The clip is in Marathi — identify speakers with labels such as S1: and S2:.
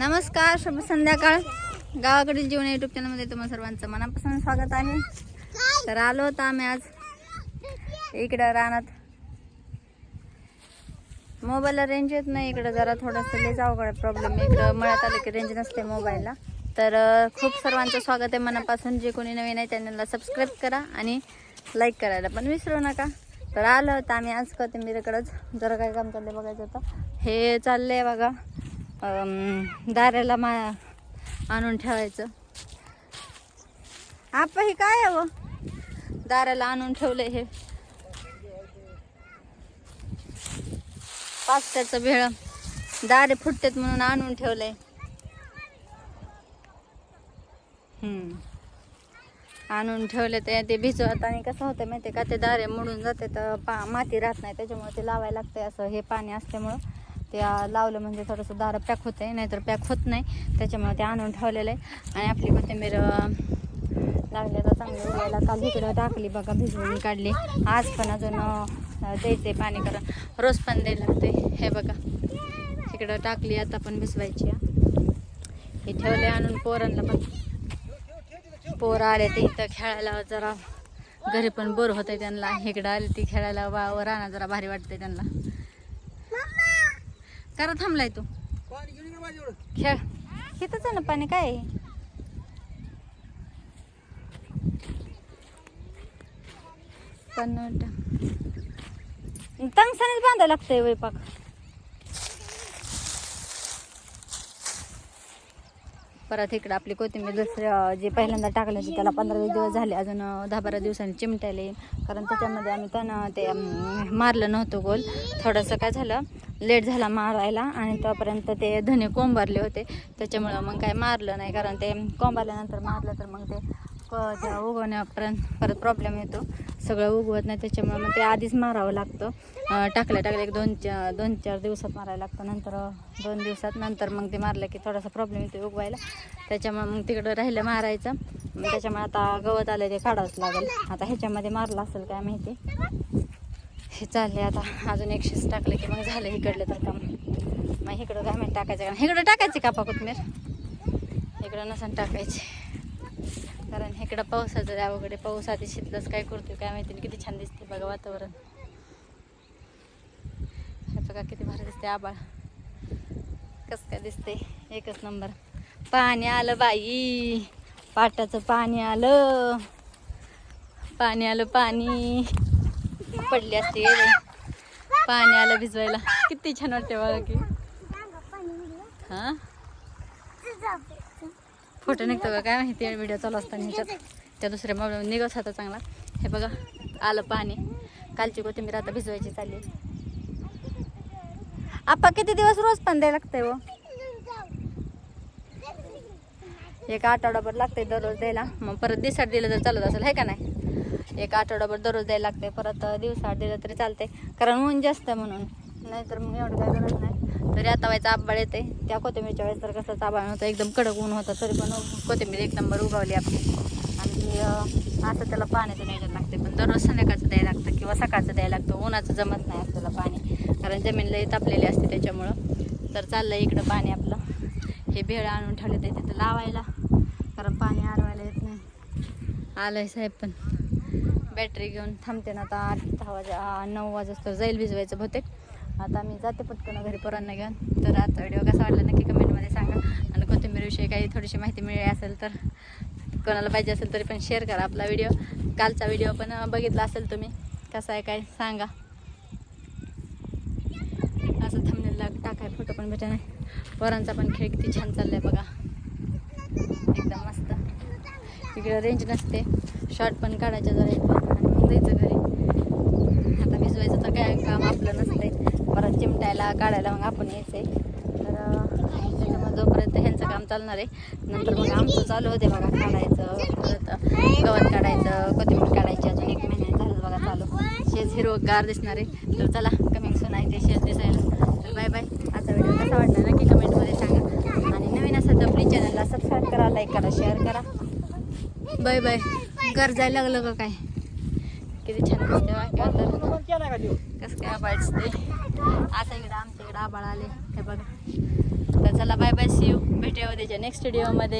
S1: नमस्कार शुभ संध्याकाळ. गावाकडील जीवन युट्यूब चॅनलमध्ये तुम्हाला सर्वांचं मनापासून स्वागत आहे. तर आलो होतो आम्ही आज इकडं रानात. मोबाईलला रेंज येत नाही इकडं जरा थोडंसं लयच अवघड प्रॉब्लेम इकडं मळ्यात आलं की रेंज नसते मोबाईलला तर खूप सर्वांचं स्वागत आहे मनापासून. जे कोणी नवीन आहे त्यांना सबस्क्राईब करा आणि लाईक करायला पण विसरू नका. तर आलं होतं आम्ही आज कोथिंबीरकडंच. जरा काय काम चाललं बघायचं होतं हे चाललंय बघा. दाऱ्याला मा आणून ठेवायचं. आप हे काय आहे दाराला आणून ठेवलंय हे. पास्त्याचं भेळ. दारे फुटतेत म्हणून आणून ठेवलंय. आणून ठेवले ते. ते भिजवत आणि कसं होतं माहिती का? ते दारे मोडून जाते तर पा माती राहत नाही त्याच्यामुळे ते लावायला लागतंय असं. हे पाणी असल्यामुळं. ते लावलं म्हणजे थोडंसं दारं पॅक होतंय नाहीतर पॅक होत नाही. त्याच्यामुळे ते आणून ठेवलेलं आहे. आणि आपली कोथिंबीर लागले तर चांगली उगायला काल इकडं टाकली बघा भिजवून काढली. आज पण अजून द्यायचे पाणी कारण रोज पण द्यायला लागते. हे बघा इकडं टाकली आता पण भिजवायची. हे ठेवले आणून पोरांना पण. पोरं आले ते इथं खेळायला जरा. घरी पण बोर होतंय त्यांना. इकडं आले ती खेळायला वा राहणं जरा भारी वाटतंय त्यांना. करा थांबलाय तू. खेळ. इथंच आहे ना पाणी काय आहे? पण तंगसानेच बांधायला लागतंय वैपाक. परत इकडं आपली कोथिंबीर दुसऱ्या जे पहिल्यांदा टाकलं होती त्याला पंधरा वीस दिवस झाले. अजून दहा बारा दिवसांनी चिमटायला येईल. कारण त्याच्यामध्ये आम्ही त्यानं ते मारलं नव्हतं गोल. थोडंसं काय झालं लेट झाला मारायला आणि तोपर्यंत ते धने कोंबारले होते. त्याच्यामुळं मग काय मारलं नाही कारण ते कोंबारल्यानंतर मारलं तर मग ते त्या उगवण्यापर्यंत परत प्रॉब्लेम येतो. सगळं उगवत नाही त्याच्यामुळे मग ते आधीच मारावं लागतं. टाकल्या टाकल्या एक दोन चार दोन चार दिवसात मारायला लागतं. नंतर दोन दिवसात नंतर मग ते मारलं की थोडासा प्रॉब्लेम येतो उगवायला. त्याच्यामुळे मग तिकडं राहिलं मारायचं. मग त्याच्यामुळे आता गवत आलं ते काढावंच लागेल. आता ह्याच्यामध्ये मारलं असेल काय माहिती? हे चालले आता. अजून एकशेच टाकलं की मग झालं इकडलं तर काम. मग इकडं काय माहिती टाकायचं का? इकडं टाकायची कापा कोथमीर? इकडं नसन टाकायची. कारण इकडं पावसाचं द्या वगैरे पाऊस आधी शितलंच काय करतोय काय माहिती नाही. किती छान दिसते बघा वातावरण. हे बघा किती भारी दिसते आबाळ कसं काय दिसते एकच नंबर. पाणी आलं बाई. पाटाचं पाणी आलं. पाणी आलं पाणी. पडली असते पाणी आलं भिजवायला. किती छान वाटते बघा की. हा? फोटो निघतो का? काय माहिती व्हिडिओ चालू असताना ह्याच्यात. त्या दुसऱ्या मोबाईल निघत होता चांगला. हे बघा आलं पाणी. कालची कोथिंबीर आता भिजवायची चालली आपा किती दिवस रोज पण द्यायला लागतंय व एक आठवडाभर लागतंय दररोज द्यायला. मग परत दिवसात दिलं तर चालत असेल आहे का नाही? एक आठवडाभर दररोज द्यायला लागते परत दिवसाआड दिलं तरी चालते कारण ऊन जास्त आहे म्हणून. नाहीतर मग एवढं काय गरज नाही. तरी आता व्हायचा आंबाळ येते. त्या कोथिंबीरच्या वेळेस तर कसं आबाळ होतं एकदम कडक ऊन होतं तरी पण कोथिंबीर एक नंबर उगवली आपली. आणि असं त्याला पाण्याचं नियोजन लागते पण दररोज संध्याकाळचं द्यायला लागतं किंवा सकाळचं द्यायला लागतं. उन्हाचं जमत नाही आपल्याला पाणी कारण जमीन लई तापलेली असते त्याच्यामुळं. तर चाललं इकडं पाणी आपलं. हे भेळ आणून ठेवले ते तिथं लावायला कारण पाणी आरवायला येत नाही. आलंय साहेब पण. बॅटरी घेऊन थांबते ना आता आठ दहा वाजा नऊ नऊ वाजता जाईल भिजवायचं बहुतेक. आता मी जाते पटकन घरी पोरांना घेऊन. तर आता व्हिडिओ कसा वाटला नक्की कमेंटमध्ये सांगा. आणि कोथिंबीरविषयी काही थोडीशी माहिती मिळाली असेल तर कोणाला पाहिजे असेल तरी पण शेअर करा आपला व्हिडिओ कालचा व्हिडिओ पण बघितला असेल तुम्ही. कसा आहे काय सांगा. असं थांबलेला टाकाय फोटो पण भेटा नाही पोरांचा पण खेळ किती छान चाललाय बघा. एकदम मस्त. इकडे रेंज नसते. शॉर्ट पण काढायचं जरा पण आणि मग जायचं घरी. आता भिजवायचं तर काय? परत चिमटायला काढायला मग आपण यायचंय. तर अं, त्याच्यामुळे जोपर्यंत ह्यांचं काम चालणार आहे नंतर मग आमचं चालू होते बघा काढायचं परत गवत काढायचं कोथिंबीर काढायची अजून एक महिन्याने झालं बघा चालू. शेज हिरवगार दिसणार आहे. तर चला कमिंग सून आहे ते शेज दिसायला. तर बाय बाय आता व्हिडिओ कसा वाटला नक्की कमेंटमध्ये सांगा. आणि नवीन असेल तर प्लीज चॅनलला सबस्क्राईब करा लाईक करा शेअर करा. बाय बाय घर जायला लागलं का काय? किती छान दिसते तर कसं काय आबाळ दिसते आता इकडं आमच्या इकडं आबाळ आले. हे बघा. तर चला बाय बाय सी यू भेटूया उद्याच्या नेक्स्ट व्हिडिओमध्ये